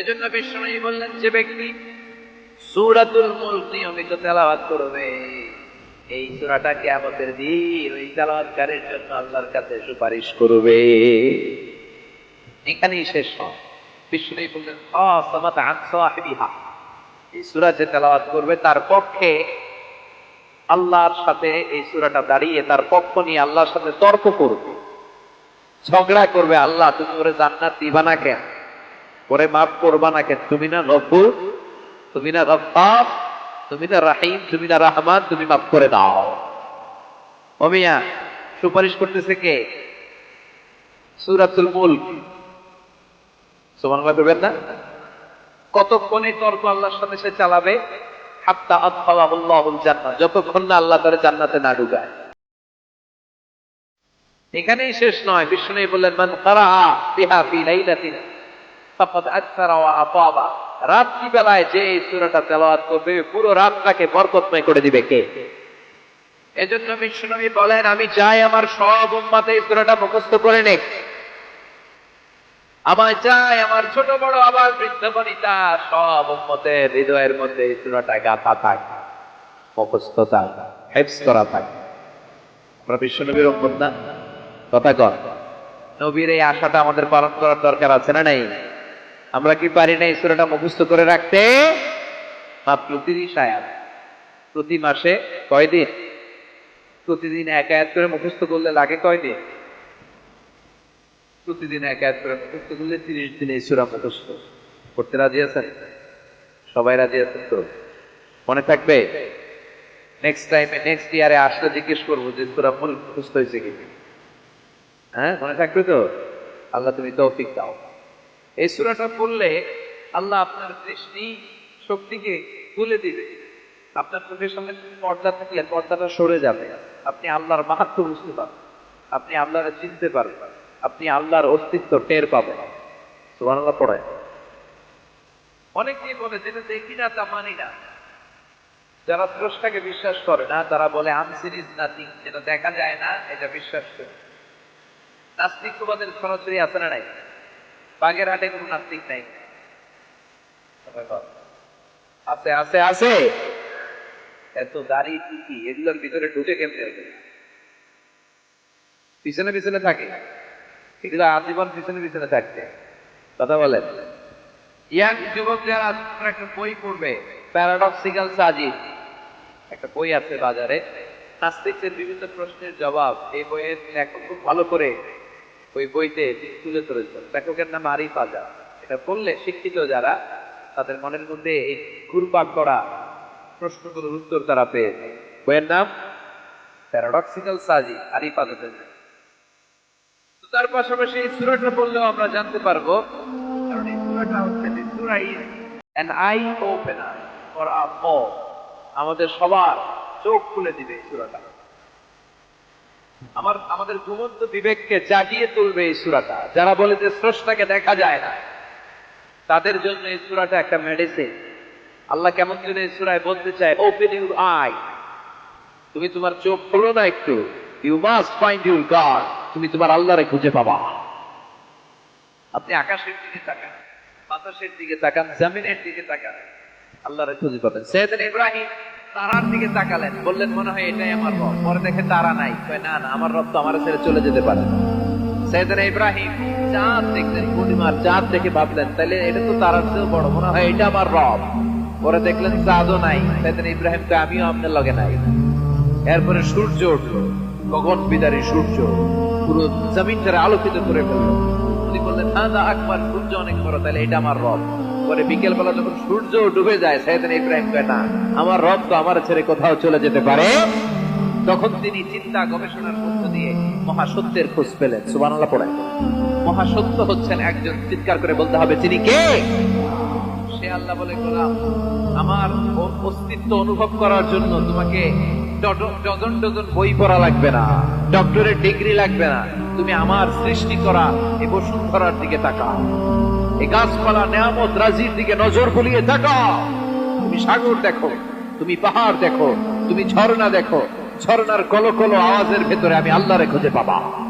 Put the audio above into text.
এজন্য বিষ্ণু বললেন, যে ব্যক্তি সুরাতুল মুলক নিয়মিত তেলাওয়াত করবে, এই সূরাটা কিয়ামতের দিন ওই তেলাওয়াতকারীর জন্য আল্লাহর কাছে সুপারিশ করবে। এখানেই শেষ বললেন খাসামাত আন সাহিবিহা। এই সূরা যে তেলাওয়াত করবে, তার পক্ষে আল্লাহর সাথে এই সূরাটা দাঁড়িয়ে, তার পক্ষ নিয়ে আল্লাহর সাথে তর্ক করবে। ঝগড়া করবে, আল্লাহ, তুমি ওরে জান্নাত দিবা না কেন? ওরে মাফ করবা না কেন তুমি না গফুর, তুমি না গফফার, তুমি না রাহিম, তুমি না রহমান, তুমি মাফ করে দাও। অমিয়া সুপারিশ করতেছে কে? সুরাতুল মুলক। সুবহানাল্লাহ করবেন না? কতক্ষণে তর্ক আল্লাহর সাথে সে চালাবে? হাত্তা আদখালাহুল্লাহুল জান্নাত। যতক্ষণ না আল্লাহ তারে জান্নাতে না ঢুকায়। এখানেই শেষ নয়। বিষ্ণু বললেন, মান কারাআ বিহা ফি লাইলাতিন। ফাকাদ আকসারা ওয়া আতাবা। রাত্রি বেলায় যে এই সূরাটা তেলাওয়াত করবে, পুরো রাতটাকে বরকতময় করে দিবে কে? এজন্য বিষ্ণু বলেন, আমি চাই আমার সব উম্মতে এই সূরাটা মুখস্থ করে নেক। আমার চাই আমার ছোট বড় আবার বৃদ্ধ বনিতা সব উম্মতের হৃদয়ের মধ্যে এই সূরাটা গাথা থাক, মুখস্থ থাক, হেফজ করা থাক। আমরা বিশ্ব নবীর উম্মত না? কথা কর নবীর এই আশাটা আমাদের পালন করার দরকার আছে না নাই? আমরা কি পারি না এই সূরাটা মুখস্থ করে রাখতে? মাত্র তিরিশ আয়াত। প্রতি মাসে কয়দিন? প্রতিদিন এক আয়াত করে মুখস্থ করলে লাগে কয়দিন? প্রতিদিন এক আয়াত করে মুখস্থ করলে তিরিশ দিনে এই সূরা মুখস্থ। করতে রাজি আছেন? সবাই রাজি আছেন তো? মনে থাকবে? নেক্সট টাইমে নেক্সট ইয়ারে আসলে জিজ্ঞেস করব যে সূরা মূল মুখস্থ হয়েছে কি হ্যাঁ মনে থাকবে তো? আল্লাহ তুমি তৌফিক দাও। এই সুরাটা পড়লে আল্লাহ আপনার দৃষ্টি শক্তিকে তুলে দিবে। আপনার চোখের সামনে পর্দা থাকলে পর্দাটা সরে যাবে। আপনি আল্লাহর মাহাত্ম বুঝতে পারবেন। আপনি আল্লাহর চিনতে পারবেন। আপনি আল্লাহর অস্তিত্ব টের পাবেন। সুবহানাল্লাহ, পড়ে। অনেকেই বলে, যেটা দেখি না, তা মানি না। যারা স্রষ্টাকে বিশ্বাস করে না, তারা বলে আনসিন ইজ নাথিং যেটা দেখা যায় না, এটা বিশ্বাস করে। নাস্তিকবাদের সরাসরি আছে না নাই? বাগের হাটে কোনো নাস্তিক নাই। আছে আছে আছে। এত দাড়ি টুকি এগুলোর ভিতরে ঢুকে কেমনে পিছনে পিছনে থাকে। এগুলো আজীবন পিছনে পিছনে থাকছে কথা বলেন। ইয়াং যুবক যারা একটা বই পড়বে। প্যারাডক্সিক্যাল সাজি একটা বই আছে বাজারে। নাস্তিকদের বিভিন্ন প্রশ্নের জবাব। এই বইয়ের লেখক খুব ভালো করে ওই বইতে তুলে ধরেছেন লেখকের নাম আরিফ আজা এটা পড়লে শিক্ষিত যারা, তাদের মনের মধ্যে এই ঘুরপাক করা প্রশ্নগুলোর উত্তর তারা পেয়ে বইয়ের নাম প্যারাডক্সিক্যাল সাজি আরিফ আজাদের। তো তার পাশাপাশি এই সূরাটা পড়লেও আমরা জানতে পারব, কারণ এই সূরাটা হচ্ছে eye opener for us আমাদের সবার চোখ খুলে দিবে এই সূরাটা। আমার, আমাদের ঘুমন্ত বিবেককে জাগিয়ে তুলবে এই সূরাটা। যারা বলে যে স্রষ্টাকে দেখা যায় না, তাদের জন্য এই সূরাটা একটা মেডিসিন আল্লাহ কেমন করে এই সূরায় বলতে চায় ওপেন ইউর আই তুমি তোমার চোখ খুলো না একটু। You must find your god তুমি তোমার আল্লাহরে খুঁজে পাবা। আপনি আকাশের দিকে তাকান, বাতাসের দিকে তাকান, জামিনের দিকে তাকান। আল্লাহরে খুঁজে পাবেন। সৈয়দ ইব্রাহিম তারার দিকে তাকালেন। বললেন, মনে হয় এটাই আমার রব। পরে দেখে তারা নাই। কয়, না না, আমার রব তো আমার ছেড়ে চলে যেতে পারে ইব্রাহিম চাঁদ দেখলেন, পূর্ণিমার চাঁদ দেখে ভাবলেন তাহলে এটা তো তারার চেয়েও বড়। মনে হয় এটা আমার রব। পরে দেখলেন চাঁদও নাই। ইব্রাহিম তো আমিও আপনার লগে নাই। এরপরে সূর্য উঠল। গগন বিদারী সূর্য পুরো জমিনটারে আলোকিত করে ফেলল। উনি বললেন, হাদা আকবার, সূর্য অনেক বড় তাহলে এটা আমার রব। পরে বিকেল বেলা যখন সূর্য ডুবে যায় সাইদিন ইব্রাহিম কয়, না, আমার রব তো আমার ছেড়ে কোথাও চলে যেতে পারে। তখন তিনি চিন্তা গবেষণার মধ্য দিয়ে মহাসত্যের খোঁজ পেলেন। সুবহানাল্লাহ, পড়েন। মহাসত্য হচ্ছেন একজন চিৎকার করে বলতে হবে তিনি কে? সে আল্লাহ বলে, গোলাম, আমার অস্তিত্ব অনুভব করার জন্য তোমাকে ডজ- ডজন ডজন বই পড়া লাগবে না ডক্টরের ডিগ্রি লাগবে না। তুমি আমার সৃষ্টি করা এই বসুন্ধরার দিকে তাকাও। এই গাছপালা নেয়ামত রাজির দিকে নজর বুলিয়ে তাকাও। তুমি সাগর দেখো, তুমি পাহাড় দেখো, তুমি ঝর্ণা দেখো। ঝর্ণার কলো কলো আওয়াজের ভেতরে আমি আল্লাহরে খুঁজে পাবা।